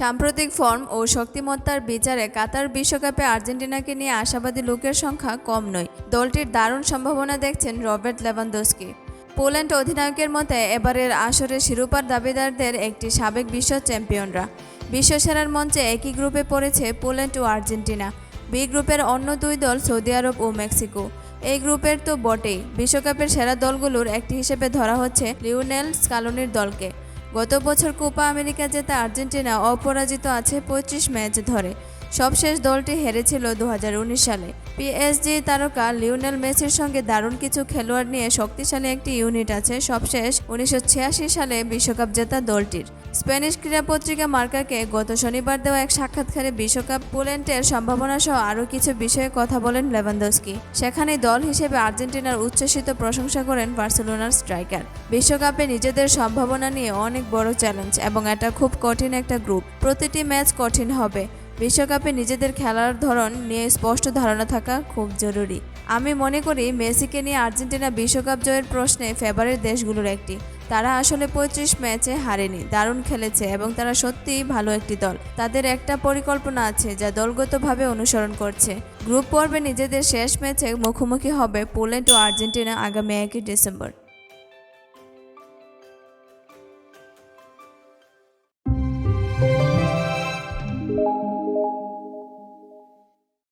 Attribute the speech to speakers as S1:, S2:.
S1: সাম্প্রতিক ফর্ম ও শক্তিমত্তার বিচারে কাতার বিশ্বকাপে আর্জেন্টিনাকে নিয়ে আশাবাদী লোকের সংখ্যা কম নয়। দলটির দারুণ সম্ভাবনা দেখছেন রবার্ট লেভানদোস্কি পোল্যান্ড অধিনায়কের মতে, এবারের আসরে শিরোপার দাবিদারদের একটি সাবেক বিশ্ব চ্যাম্পিয়নরা। বিশ্বসেরার মঞ্চে একই গ্রুপে পড়েছে পোল্যান্ড ও আর্জেন্টিনা। বি গ্রুপের অন্য দুই দল সৌদি আরব ও মেক্সিকো। এই গ্রুপের তো বটেই। বিশ্বকাপের সেরা দলগুলোর একটি হিসেবে ধরা হচ্ছে লিওনেল স্কালোনির দলকে। গত বছর কোপা আমেরিকা জেতা আর্জেন্টিনা অপরাজিত আছে পঁয়ত্রিশ ম্যাচ ধরে। সবশেষ দলটি হেরেছিল দু হাজার উনিশ সালে। পিএসজি তারকা লিওনেল মেসির সঙ্গে দারুণ কিছু খেলোয়াড় নিয়ে শক্তিশালী একটি ইউনিট আছে সবশেষ উনিশশো ছিয়াশি সালে বিশ্বকাপ জেতা দলটির। স্প্যানিশ ক্রীড়া পত্রিকা মার্কাকে গত শনিবার দেওয়া এক সাক্ষাৎকারে বিশ্বকাপ পোল্যান্ডের সম্ভাবনা সহ আরও কিছু বিষয়ে কথা বলেন লেভানদস্কি। সেখানে দল হিসেবে আর্জেন্টিনার উচ্ছ্বসিত প্রশংসা করেন বার্সেলোনার স্ট্রাইকার। বিশ্বকাপে নিজেদের সম্ভাবনা নিয়ে অনেক বড় চ্যালেঞ্জ এবং এটা খুব কঠিন একটা গ্রুপ। প্রতিটি ম্যাচ কঠিন হবে। বিশ্বকাপে নিজেদের খেলার ধরন নিয়ে স্পষ্ট ধারণা থাকা খুব জরুরি। আমি মনে করি মেসিকে নিয়ে আর্জেন্টিনা বিশ্বকাপ জয়ের প্রশ্নে ফেভারিট দেশগুলোর একটি। তারা আসলে পঁয়ত্রিশ ম্যাচে হারেনি, দারুণ খেলেছে এবং তারা সত্যিই ভালো একটি দল। তাদের একটা পরিকল্পনা আছে যা দলগতভাবে অনুসরণ করছে। গ্রুপ পর্বে নিজেদের শেষ ম্যাচে মুখোমুখি হবে পোল্যান্ড ও আর্জেন্টিনা আগামী একই ডিসেম্বর।